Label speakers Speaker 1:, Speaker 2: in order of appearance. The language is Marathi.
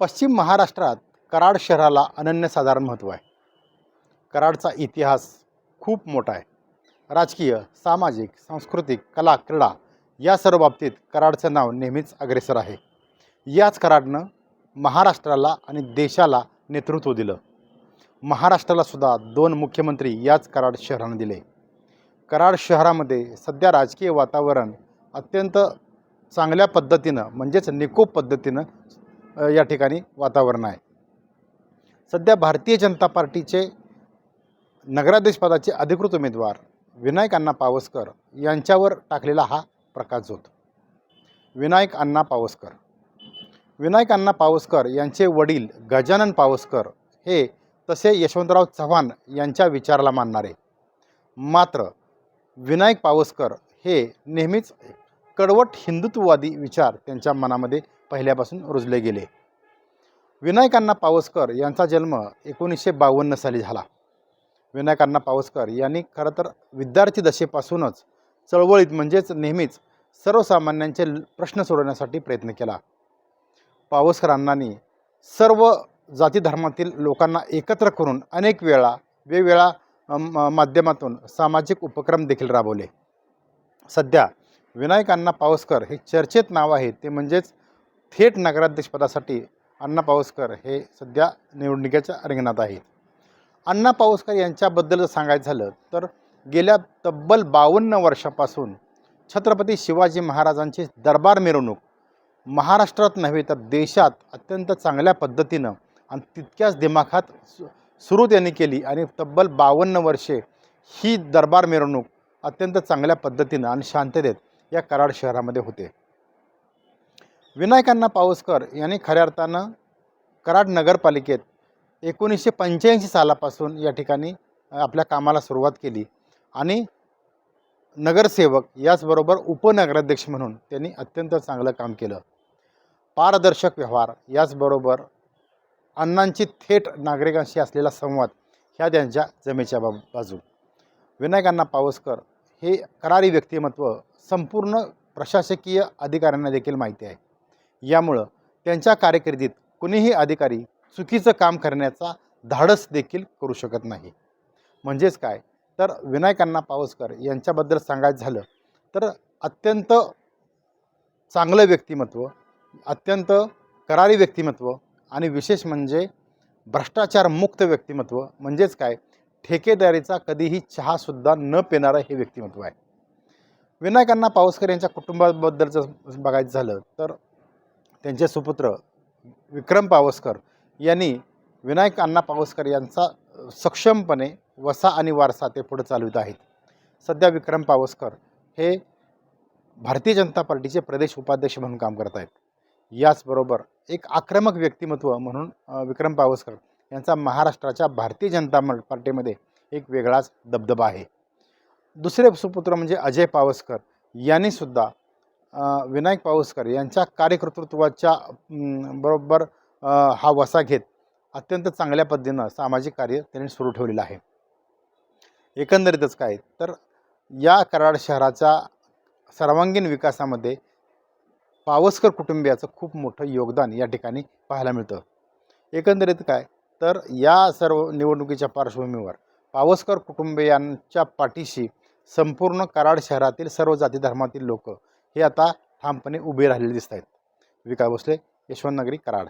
Speaker 1: पश्चिम महाराष्ट्रात कराड शहराला अनन्यसाधारण महत्त्व आहे. कराडचा इतिहास खूप मोठा आहे. राजकीय सामाजिक सांस्कृतिक कला क्रीडा या सर्व बाबतीत कराडचं नाव नेहमीच अग्रेसर आहे. याच कराडनं महाराष्ट्राला आणि देशाला नेतृत्व दिलं. महाराष्ट्राला सुद्धा दोन मुख्यमंत्री याच कराड शहरानं दिले. कराड शहरामध्ये सध्या राजकीय वातावरण अत्यंत चांगल्या पद्धतीनं म्हणजेच निकोप पद्धतीनं या ठिकाणी वातावरण आहे. सध्या भारतीय जनता पार्टीचे नगराध्यक्षपदाचे अधिकृत उमेदवार विनायक अण्णा पावसकर यांच्यावर टाकलेला हा प्रकाश होत. विनायक अण्णा पावसकर. विनायक अण्णा पावसकर यांचे वडील गजानन पावसकर हे तसे यशवंतराव चव्हाण यांच्या विचाराला मानणारे. मात्र विनायक पावसकर हे नेहमीच कडवट हिंदुत्ववादी विचार त्यांच्या मनामध्ये पहिल्यापासून रुजले गेले. विनायकांना पावसकर यांचा जन्म एकोणीसशे बावन्न साली झाला. विनायकांना पावसकर यांनी खरं तर विद्यार्थी दशेपासूनच चळवळीत म्हणजेच नेहमीच सर्वसामान्यांचे ल- प्रश्न सोडवण्यासाठी प्रयत्न केला. पावसकरांनी सर्व जाती धर्मातील लोकांना एकत्र करून अनेक वेळा वेगवेगळ्या माध्यमातून सामाजिक उपक्रम देखील राबवले. सध्या विनायकांना पावसकर हे चर्चेत नाव आहे ते म्हणजेच थेट नगराध्यक्षपदासाठी अण्णा पाऊसकर हे सध्या निवडणुकीच्या रिंगणात आहेत. अण्णा पाऊसकर यांच्याबद्दल जर सांगायचं झालं तर गेल्या तब्बल बावन्न वर्षापासून छत्रपती शिवाजी महाराजांची दरबार मिरवणूक महाराष्ट्रात नव्हे तर देशात अत्यंत चांगल्या पद्धतीनं आणि तितक्याच दिमाखात सु सुरू त्यांनी केली आणि तब्बल बावन्न वर्षे ही दरबार मिरवणूक अत्यंत चांगल्या पद्धतीनं आणि शांततेत या कराड शहरामध्ये होते. विनायकांना पावसकर यांनी खऱ्या अर्थानं कराड नगरपालिकेत एकोणीसशे पंच्याऐंशी सालापासून या ठिकाणी आपल्या कामाला सुरुवात केली. आणि नगरसेवक याचबरोबर उपनगराध्यक्ष म्हणून त्यांनी अत्यंत चांगलं काम केलं. पारदर्शक व्यवहार याचबरोबर अण्णांची थेट नागरिकांशी असलेला संवाद ह्या त्यांच्या जमेच्या बा बाजू. विनायकांना पावसकर हे करारी व्यक्तिमत्व संपूर्ण प्रशासकीय अधिकाऱ्यांना देखील माहिती आहे. यामुळं त्यांच्या कारकिर्दीत कुणीही अधिकारी चुकीचं काम करण्याचा धाडस देखील करू शकत नाही. म्हणजेच काय? तर विनायकांना पावसकर यांच्याबद्दल सांगायचं झालं तर अत्यंत चांगलं व्यक्तिमत्व अत्यंत करारी व्यक्तिमत्व आणि विशेष म्हणजे भ्रष्टाचारमुक्त व्यक्तिमत्व म्हणजेच काय? ठेकेदारीचा कधीही चहासुद्धा न पिणारं हे व्यक्तिमत्व आहे. विनायकांना पावसकर यांच्या कुटुंबाबद्दल जर बघायचं झालं तर त्यांचे सुपुत्र विक्रम पावसकर यांनी विनायक अण्णा पावसकर यांचा सक्षमपणे वसा आणि वारसा ते पुढे चालवित आहेत. सध्या विक्रम पावसकर हे भारतीय जनता पार्टीचे प्रदेश उपाध्यक्ष म्हणून काम करत आहेत. याचबरोबर एक आक्रमक व्यक्तिमत्व म्हणून विक्रम पावसकर यांचा महाराष्ट्राच्या भारतीय जनता म- पार्टीमध्ये एक वेगळाच दबदबा आहे. दुसरे सुपुत्र म्हणजे अजय पावसकर यांनीसुद्धा विनायक पावसकर यांच्या कार्यकर्तृत्वाच्या बरोबर हा वसा घेत अत्यंत चांगल्या पद्धतीनं सामाजिक कार्य त्यांनी सुरू ठेवलेलं आहे. एकंदरीतच काय तर या कराड शहराच्या सर्वांगीण विकासामध्ये पावसकर कुटुंबियाचं खूप मोठं योगदान या ठिकाणी पाहायला मिळतं. एकंदरीत काय तर या सर्व निवडणुकीच्या पार्श्वभूमीवर पावसकर कुटुंबियांच्या पाठीशी संपूर्ण कराड शहरातील सर्व जाती धर्मातील लोक हे आता ठामपणे उभे राहिलेले दिसत आहेत विकास भोसले यशवंत नगरी कराड.